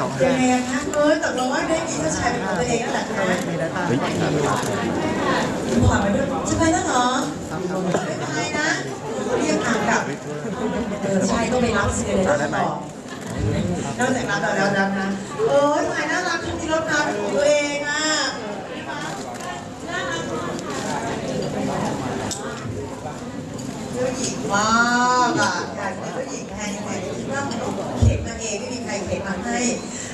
สองเป็นห้าไงอะคะเออตกลงว่าได้มีเจ้าชายเป็นของตัวเองแล้วเหรอคะในเดต้าก็มีครับผ่านไปด้วยจะไปแล้วเหรอไม่ไปนะเรียกทางกลับเออใช่ก็ไปรับสิเลยนะบอกนอกจากรับเราแล้วรับนะเออถ่ายน่ารักที่มีรถน้ำเป็นของตัวเองอะเจ้าหญิงมากอะอยากเป็นเจ้าหญิงแทนยังไงคิด ว่ามันต้องเข็นมาเองไม่มีใครเข็นมาให้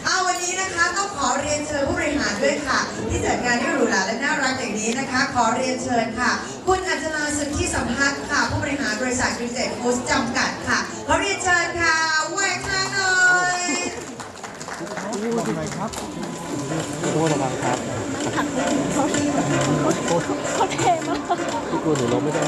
เอาวันนี้นะคะต้องขอเรียนเชิญผู้บริหารด้วยค่ะ ที่จัดงานที่หรูหราและน่ารักอย่างนี้นะคะ ขอเรียนเชิญค่ะ คุณอัจฉราสุทธิสัมพัฒน์ค่ะ ผู้บริหารบริษัทกรีเซตฟู้ดจำกัดค่ะขอเรียนเชิญค่ะไหว้ข้างหน่อยโอ้ระวังครับเขาเทมากพี่กูหนูลบไม่ได้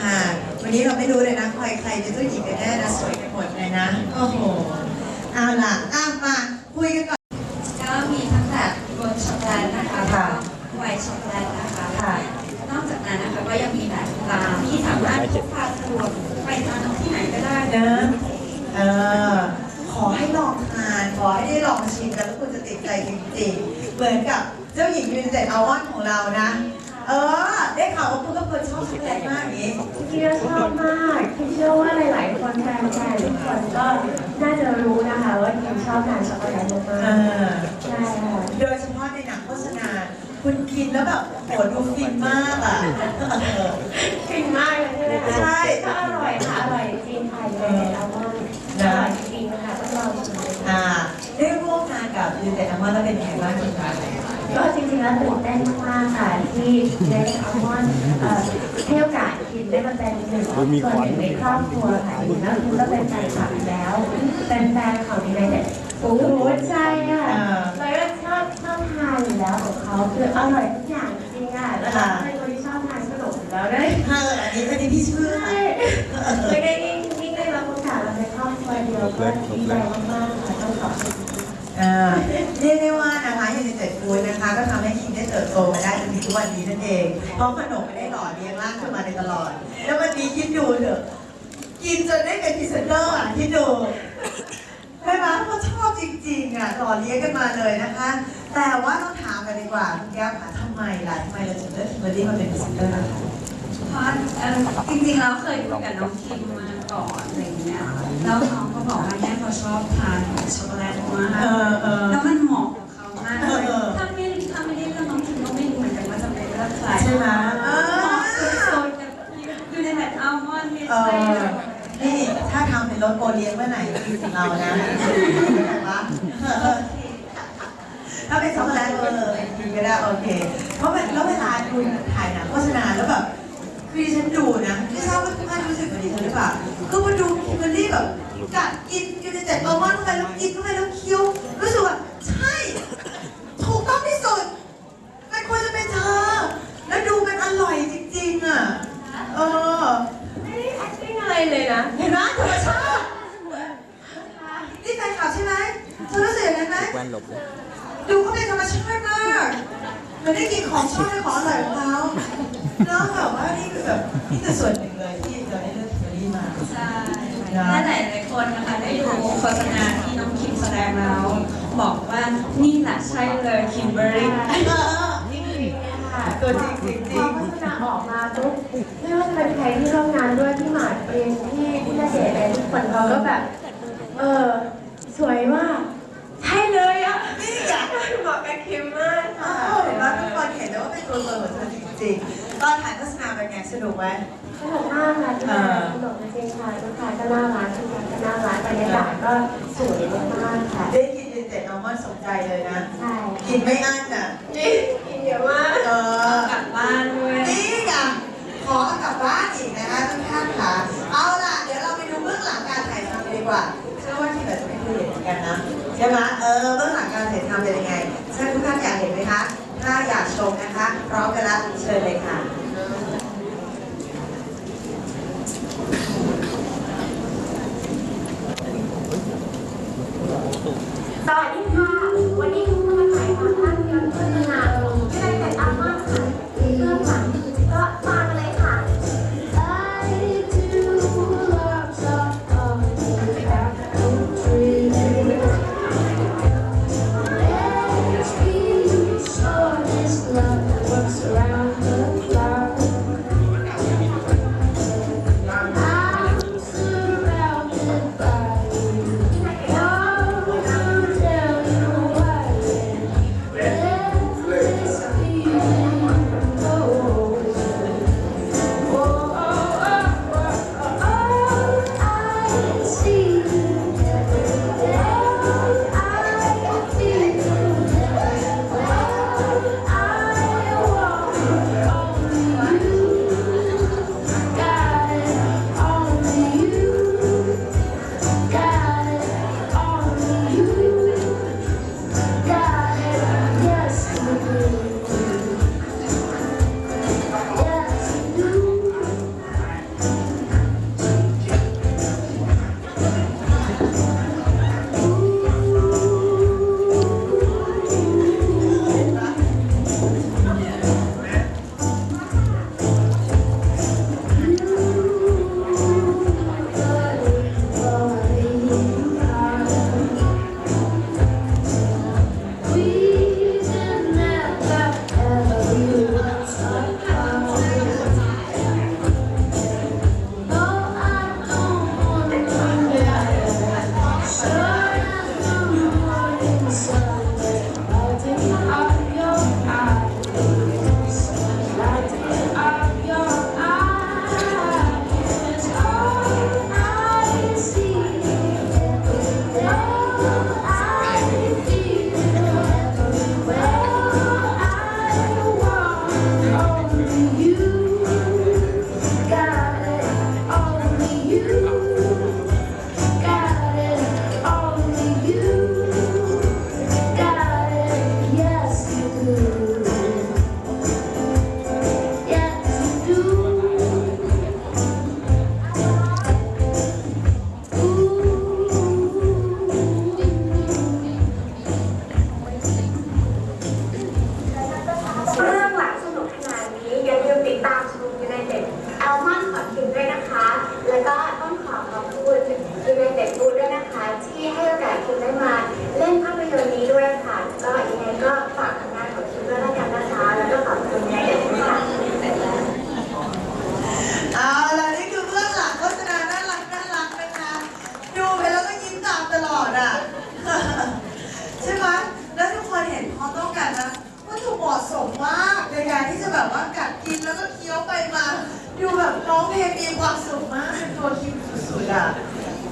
ค่ะ วันนี้เราไม่รู้เลยนะใครใครเป็นเจ้าหญิง น่าจะรู้นะคะว่าคิมชอบทานช็อกโกแลตมาเอกอๆใช่ค่ะ โดยเฉพาะในหนังโฆษณา คุณกินแล้วแบบโหดูฟินมากอะเออ ฟินมากเลยใช่ไหมคะใช่ก็อร่อยค่ะ อร่อยจริงค่ะอยู่ในอัลมอนด์อร่อยจริงๆนะคะต้องลองชิมเลยค่ะ อ่าได้ร่วมงานกับยูนิเต็ดอัลมอนด์แล้วเป็นยังไงบ้างคุณคะ ก็จริงๆแล้วตื่นเต้นมากๆค่ะที่ได้อัลมอนด์เอ่อให้โอกาสคิมได้มาเป็นหนึ่งส่วนหนึ่งในครอบครัวค่ะคิมแล้วคิมก็เป็นแฟนคลับอยู่แล้ว เป็นแฟนของยูไนเต็ดฟู้ดใช่ค่ะเลยก็ชอบชอบทานอยู่แล้วของเขาคืออร่อยทุกอย่างจริงอะแล้วเราเป็นคนที่ชอบทานขนมอยู่แล้วด้วยเอออันนี้อันนี้พี่เชื่อใช่เลยได้ยิ่งยิ่งได้รับโอกาสมาเป็นครอบครัวเดียวก็ดีใจมากๆค่ะต้องขอบคุณอ่าเรียกได้ว่า ฟู้ดนะคะ ก็ทำให้คิมได้เติบโตมาได้จนถึงทุกวันนี้นั่นเองเพราะขนมไม่ได้หล่อเลี้ยงร่างขึ้นมาในตลอด แล้ววันนี้คิดดูเถอะกินจนได้เป็นพรีเซนเตอร์อะคิดดูใช่ไหมเพราะชอบจริงๆอะหล่อเลี้ยงกันมาเลยนะคะ แต่ว่าต้องถามกันดีกว่าคุณแก้วค่ะทำไมล่ะทำไมเราถึงเลือกคิมเบอร์รี่มาเป็นพรีเซนเตอร์ล่ะคะเพราะเอ่อจริงๆแล้วเคยคุยกับน้องคิมมาก่อนอะไรอย่างเงี้ยแล้วน้องก็บอกว่าแม่เขาชอบทานช็อกโกแลตมากเออเออแล้วมันเหมาะกับเขามากเลย กันว่าจะไปเลือกใช่ไหมเออสุดๆกับอยู่ในแบบอัลมอนด์เนี่ยเออนี่ถ้าทำเป็นรถโอเลี้ยงเมื่อไหร่คิดถึงเรานะเข้าใจปะเออถ้าเป็นช็อกโกแลตเออกินก็ได้โอเค เพราะมันแล้วเวลาดูถ่ายหนังโฆษณาแล้วแบบคือดิฉันดูนะไม่ทราบว่าทุกท่านรู้สึกเหมือนดิฉันหรือเปล่าคือมาดูคิมเบอรี่แบบกัดกินกินแต่อัลมอนเข้าไปแล้วกินเข้าไปแล้วเคี้ยวรู้สึกว่าใช่ ถูกต้องที่สุด มันควรจะเป็นเธอ แล้วดูมันอร่อยจริงๆอะ เออไม่ได้ acting อะไรเลยนะ เห็นไหมธรรมชาตินี่แฟนคลับใช่ไหมเธอรู้สึกอย่างนั้นไหมแว่นหลบเลยดูเขาเป็นธรรมชาติมากเหมันได้กินของชอบและของอร่อยของเขาเน้องแบบว่านี่คือแบบนี่คือส่วนหนึ่งเลยที่เราได้เลือกคิมเบอรรี่มา ใช่ถ้าหลายหลายๆคนนะคะได้ดูโฆษณาที่น้องคิมแสดงแล้ว บอกว่านี่แหละใช่เลยคิมเบอร์รี่ เออจริงๆ ค่ะตัวจริงจริงจพริองโฆษณาออกมาปุ๊บไม่ว่าจะเป็นใครที่ร่วมงานด้วยที่หมากเองที่ที่นาเดชน์เองทุกคนเขาก็แบบ เออสวยมากใช่เลยอะนี่อยากเหมาะกับคิมมากอค่ะอเห็นไหมทุกคนเห็นเลยว่าเป็นตัวตนของเธอจริงๆตอนถ่ายโฆษณาเป็นไงสนุกไหมสนุกมากค่ะที่มาสนุกจริงค่ะลูกค้าก็น่ารักทุกคนก็น่ารักบรรยากาศก็สวยมากค่ะได้กินเด็ดๆอัลมอนสมใจเลยนะ ใช่ กินไม่อั้นอะนี่กิน เยอะมากเออ กลับบ้านด้วย นี่ไงขอกลับบ้านอีกนะคะทุกท่านค่ะ เอาล่ะ เดี๋ยวเราไปดูเบื้องหลังการถ่ายทำกันดีกว่าเชื่อว่าที่แบบจะไม่เคยเห็นเหมือนกันนะใช่ไหมเออเบื้องหลังการถ่ายทำเป็นยังไงใช่ทุกท่านอยากเห็นไหมคะ ถ้าอยากชมนะคะพร้อมกันแล้วเชิญเลยค่ะ ร้องเพลงมีความสุขมากเป็นตัวคิมสุดๆอะ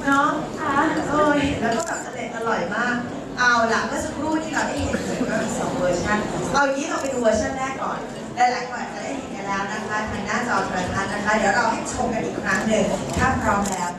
เนาะค่ะเอ้ยแล้วก็แบบอร่อยอร่อยมาก เอาล่ะเมื่อสักครู่ที่เราได้เห็นก็มีสองเวอร์ชันเอาอย่างนี้เราไปดูเวอร์ชันแรกก่อนหลายๆคนอาจจะได้เห็นกันแล้วนะคะทางหน้าจอโทรทัศน์นะคะ เดี๋ยวเราให้ชมกันอีกครั้งหนึ่งถ้าพร้อมแล้ว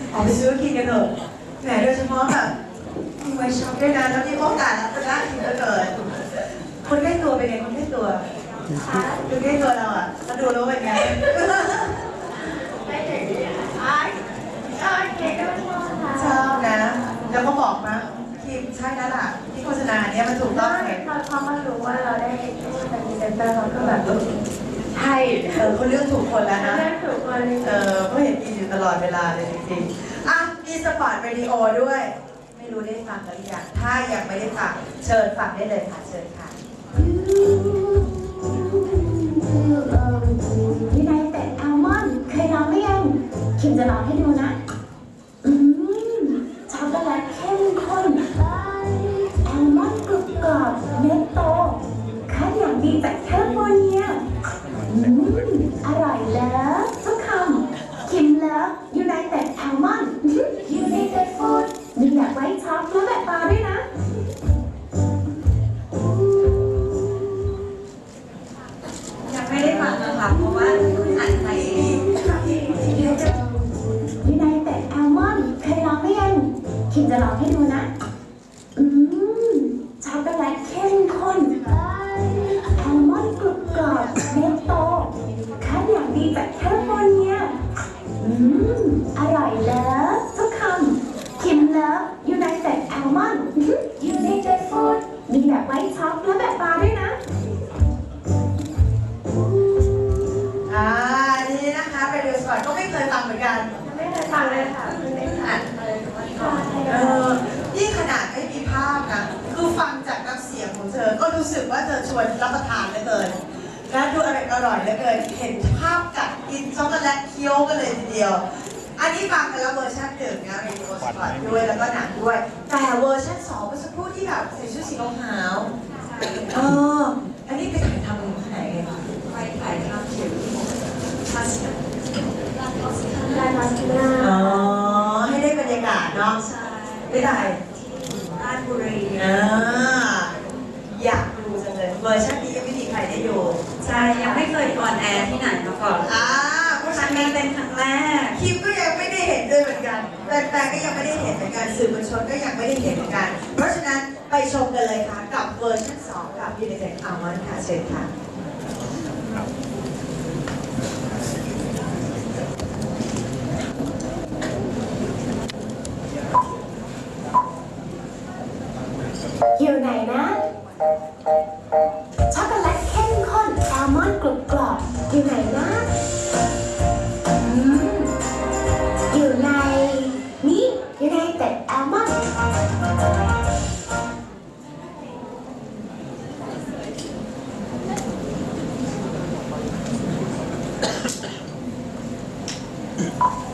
อะออกไปซื้อกินกันเถอะแหมโดยเฉพาะแบบมีไว้ช็อปด้วยนะแล้วมีโอกาสแล้วจะได้กินเหลือเกินคนใกล้ตัวเป็นไงคนใกล้ตัวคนใกล้ตัวเราอะมาดูแล้วเป็นไงชอบนะ แล้วก็บอกนะคิมใช่แล้วล่ะที่โฆษณาเนี้ยมันถูกต้องไงพอเขามารู้ว่าเราได้เป็นพรีเซนเตอร์เขาก็แบบ ใช่เออเขาเลือกถูกคนแล้วนะเลือกถูกคนเลยเออเพราะเห็นกินอยู่ตลอดเวลาเลยจริงๆ อะมีสปอร์ตวิดีโอด้วย ไม่รู้ได้ฟังกันหรือยังถ้ายังไม่ได้ฟังเชิญฟังได้เลยค่ะ เชิญค่ะมีอะไรแต่อัลมอนด์เคยลองหรือยังคิมจะลองให้ดูนะ แบบไว้ช็อปและแบบปลาด้วยนะ อ่า นี่นะคะเป็นเรียลสปอร์ตก็ไม่เคยฟังเหมือนกัน ไม่เคยฟังเลยค่ะเพิ่งได้ฟังเออนี่ขนาดไม่มีภาพนะ คือฟังจากน้ำเสียงของเธอ ก็รู้สึกว่าเธอชวนรับประทานเหลือเกิน และดูอร่อยอร่อยเหลือเกิน เห็นภาพกัดกินช็อกโกแลตเคี้ยวกันเลยทีเดียว อันนี้ฟังไปแล้วเวอร์ชันหนึ่งนะเรดิโอสปอร์ตด้วยแล้วก็หนังด้วย แต่เวอร์ชันสองเมื่อสักครู่ที่แบบใส่ชุดสีขาวๆเอออันนี้ไปถ่ายทำที่ไหนกันไปถ่ายทำถึงทัศน์ได้มาที่หน้าอ๋อให้ได้บรรยากาศเนาะใช่ไม่ได้ราชบุรีอ่าอยากดูจังเลยเวอร์ชันนี้ยังไม่มีใครได้ดูใช่ยังไม่เคยออนแอร์ที่ไหนมาก่อนอ่า ยังนั้นี้นเป็นครั้งแรก คิมก็ยังไม่ได้เห็นด้วยเหมือนกันแฟนๆก็ยังไม่ได้เห็นเหมือนกันสื่อมวลชนก็ยังไม่ได้เห็นเหมือนกัน เพราะฉะนั้นไปชมกันเลยค่ะ กับเวอร์ชัน2กับ United Almond ค่ะเชิญค่ะ Mm-hmm.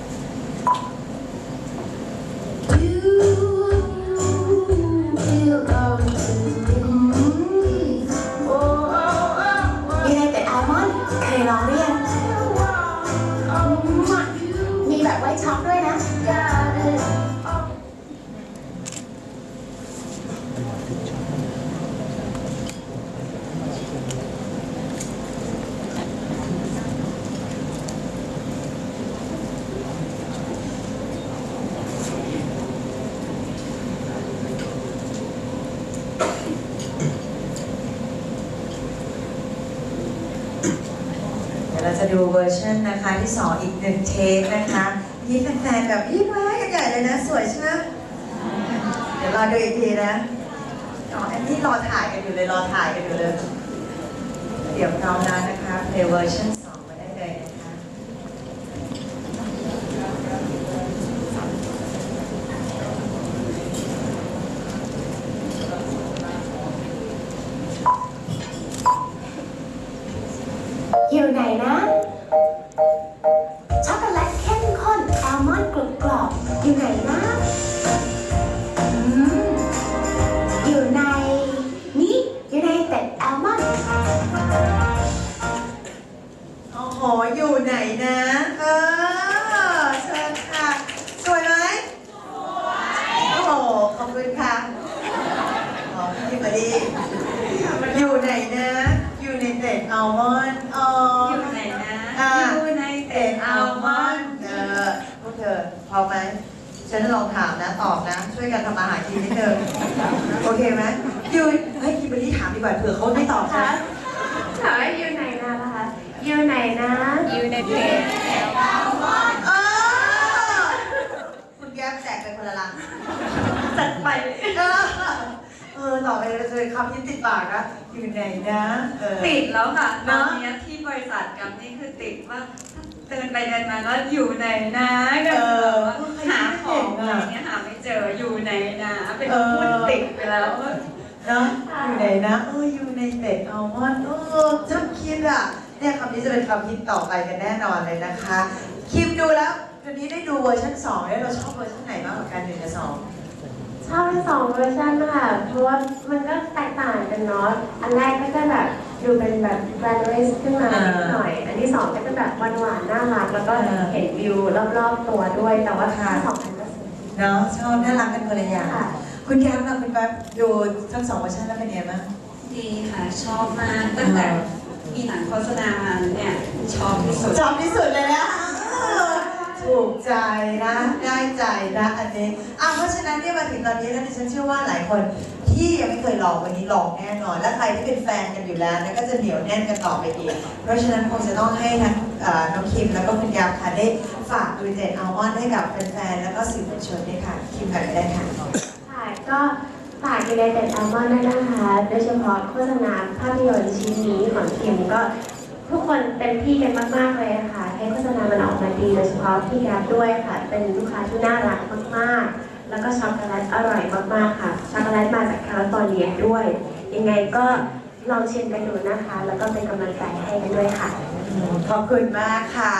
ร์ชันนะคะที่สองอีกหนึ่งเทปนะคะนี่แฟนๆแบบยี่ว้กันใหญ่เลยนะ สวยใช่ไหมเดี๋ยวรอดูอีกทีนะอ๋ออันนี้รอถ่ายกันอยู่เลยรอถ่ายกันอยู่เลย เดี๋ยวพร้อมแล้วนะคะเพลย์เวอร์ชันส คุณค่ะขอพี่มาดีอยู่ไหนนะ อยู่ในเต็ดอัลมอนด์อ๋อออยู่ไหนนะอ่าอยู่ในเต็เต็ดดอัอัลลมมออนนด์ด์เออพวกเธอพอไหมฉันลองถามนะตอบนะ ช่วยกันทำอาหารกินนิดนึงโอเคไหมอยู่เฮ้ยคิมเบอรรี่ถามดีกว่าเผื่อเขาไม่ตอบคะนะถามว่าอยู่ไหนนะล่ะคะอยู่ไหนนะอยู่ในเป็ดเออคุณแก้มแจกไปคนละลัง จัดไปเออเออต่อไปเราจะเป็นคำที่ติดปากนะอยู่ไหนนะเออ ติดแล้วค่ะตเนอนอะนี้ที่บริษัทกับนี่คือติดว่าเดินไปเดินมาแล้วอยู่ไหนนะก็เอคืออแบบว่าหาของอะไรเงี้ยหาไม่เจออยู่ไหนนะเป็นเออพูดติดไปแล้ว เนาะอยู่ไหนนะเอออยู่ในเป็ดอัลมอนด์เออจำคิดอะเนี่ยคำนี้จะเป็นคำฮิตต่อไปกันแน่นอนเลยนะคะ คิมดูแล้ววันนี้ได้ดูเวอร์ชันสองแล้วเราชอบเวอร์ชันไหนมากกว่ากันหนึ่งกับสอง ชอบทั้งสองเวอร์ชันค่ะเพราะว่ามันก็แตกต่างกันเนาะอันแรกก็จะแบบดูเป็นแบบแบรนด์เรสขึ้นมานิดหน่อย อันที่สองก็จะแบบหวานๆน่ารักแล้วก็เห็นวิวรอบๆตัวด้วย แต่ว่าทั้งสองอันก็สวยเนาะชอบน่ารักกันคนละอย่างค่ะ คุณแก้มเราคุณแป๊บดูทั้งสองเวอร์ชันแล้วเป็นยังไงบ้างดีค่ะชอบมากตั้งแต่มีหนังโฆษณามาเนี่ยชอบที่สุดชอบที่สุดเลยนะเออ ถูกใจนะได้ใจนะอันนี้อะเพราะฉะนั้นเนี่ยมาถึงตอนนี้แล้วดิฉันเชื่อว่าหลายคนที่ยังไม่เคยลองวันนี้ลองแน่นอน และใครที่เป็นแฟนกันอยู่แล้วก็จะเหนียวแน่นกันต่อไปอีก เพราะฉะนั้นคงจะต้องให้ทั้งน้องคิมแล้วก็คุณยาค่ะได้ฝากดูเด็ดอัลมอนให้กับแฟนๆแล้วก็สื่อมวลชนด้วยค่ะ คิมกันได้ค่ะค่ะก็ฝากยูไนเต็ดอัลมอนด์ด้วยนะคะ โดยเฉพาะโฆษณาภาพยนตร์ชิ้นนี้ของคิมก็ ทุกคนเต็มที่กันมากๆเลยค่ะให้โฆษณามันออกมาดีโดยเฉพาะพี่แกรบด้วยค่ะ เป็นลูกค้าที่น่ารักมากๆ แล้วก็ช็อกโกแลตอร่อยมากๆค่ะ ช็อกโกแลตมาจากแคลิฟอร์เนียด้วย ยังไงก็ลองชิมกันดูนะคะ แล้วก็เป็นกำลังใจให้กันด้วยค่ะ ขอบคุณมากค่ะ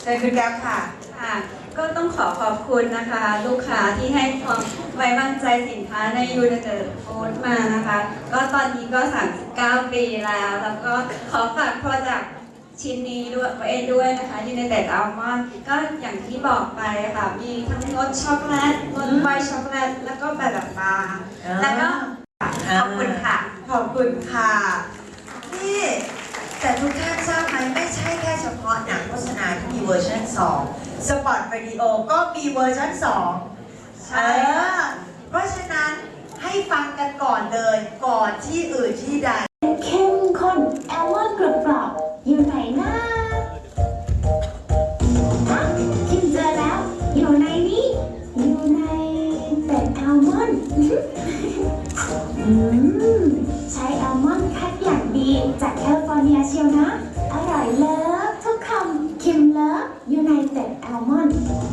เชิญคุณแก้มค่ะ ค่ะ ก็ต้องขอขอบคุณนะคะ ลูกค้าที่ให้ความไว้วางใจสินค้าในยูนิเต็ดโพสมานะคะ ก็ตอนนี้ก็ 39 ปีแล้ว แล้วก็ขอฝากโปรดักต์ชิ้นนี้ด้วยไว้ด้วยนะคะยูนิเต็ดอัลมอนด์ก็อย่างที่บอกไปค่ะ มีทั้งรสช็อกโกแลตรสไวท์ช็อกโกแลตแล้วก็แบบแบบบาร์แล้วก็ขอบคุณค่ะ ขอบคุณค่ะนี่แต่ทุกท่านทราบไหมไม่ใช่แค่เฉพาะหนังโฆษณาที่มีเวอร์ชัน2 สปอตวิดีโอก็มีเวอร์ชัน2ใช่เออเพราะฉะนั้นให้ฟังกันก่อนเลยก่อนที่อื่นที่ใด เข้มข้นแอลมอนด์กรุบกรอบอยู่ไหนนะฮะคิมเจอแล้ว อยู่ในนี้ อยู่ในเป็ดแอลมอนด์อืมใช้แอลมอนด์คัดอย่างดีจากแคลิฟอร์เนียเชียวนะ อร่อยเลิฟทุกคำคิมเลิฟอยู่ในเป็ด แอ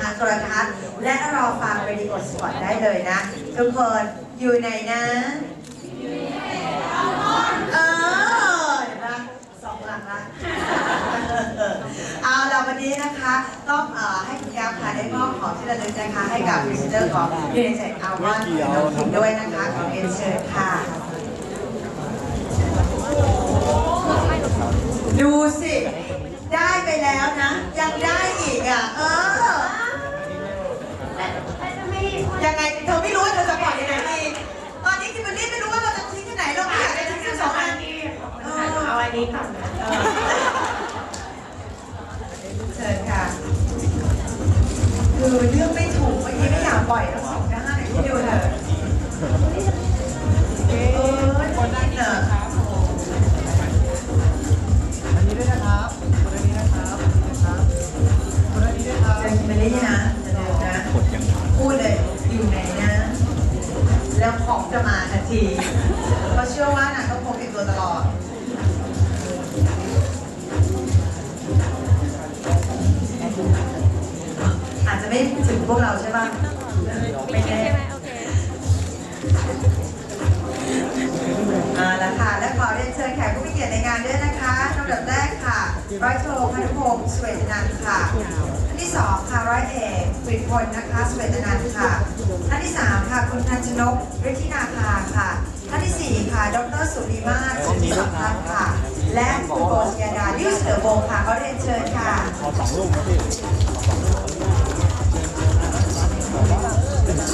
ทางโทรทัศน์ และรอฟังวิดีโอสปอตได้เลยนะ ทุกคนอยู่ไหนนะเออเห็นปะสองหลังละเอาเราวันนี้นะคะต้องเอ่อให้คุณยามค่ะได้มอบของที่ระลึกนะคะให้กับพรีเซนอร์ของยูเนเต็อาวันนบิมด้วยนะคะของเอ็นเชิญค่ะ ดูสิ ได้ไปแล้วนะ ยังได้อีกอะ เออ ยังไงเธอไม่รู้ว่าเธอจะปล่อยยังไงดีตอนนี้คิมเบอรรี่ไม่รู้ว่าเราจะทิ้งที่ไหนเราไม่อยากจะทิ้งทั้งสองอันเอาอันนี้ก่อนนะเชิญค่ะคือเลือกไม่ถูกเมื่อกี้ไม่อยากปล่อยทั้งสองด้านที่ดูเถอะ พวกเราใช่ป่ะไม่แน่เอาละค่ะ และขอเรียนเชิญแขกผู้มีเกียรติในงานด้วยนะคะลำดับแรกค่ะร้อยโทพานุพงศ์สเวตนันท์ค่ะท่านที่สองค่ะร้อยเอกกฤษพลนะคะสเวตนันท์ค่ะท่านที่สามค่ะคุณทันชนกฤทธินาคาค่ะท่านที่สี่ค่ะ ดรสุริมาศสุทธิสัมพันธ์ค่ะ และคุณโบชยาดาลิวเสือโบงค่ะขอเรียนเชิญค่ะขอสองลูกนะพี่ แล้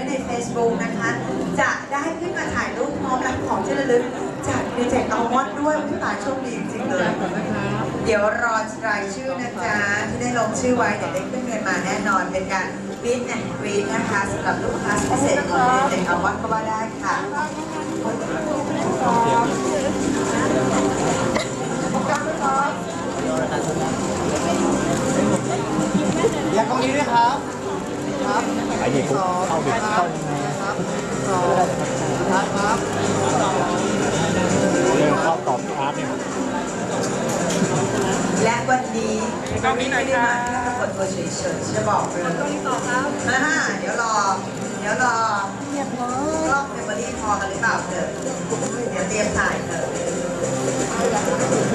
ว้ใน Facebook นะคะ จะได้ขึ้นมาถ่ายรูปพร้อมรับของที่ระลึกจากดีเจอัลมอนด์ด้วยผู้ตายโชคดีจริงๆเลย เดี๋ยวรอรายชื่อนะจ๊ะ ที่ได้ลงชื่อไว้เดี๋ยวได้ขึ้นเงินมาแน่นอนเป็นการ Meet and Greet นะคะสำหรับลูกค้าพิเศษของดีเจอัลมอนด์ก็ว่าได้ค่ะอยากตรงนี้ด้วยครับครับ ไอ้นี่เข้าเข้าเด็กเข้ายังไงครับสองครับเรื่องข้อตอบที่อาร์ตเนี่ยและวันนี้ไม่ได้มาแค่ปรากฏตัวเฉยๆจะบอกเลยอ่าเดี๋ยวรอ เดี๋ยวรอกล้องเมมโมรี่พอกันหรือเปล่าเถอะเดี๋ยวเตรียมถ่ายเถอะ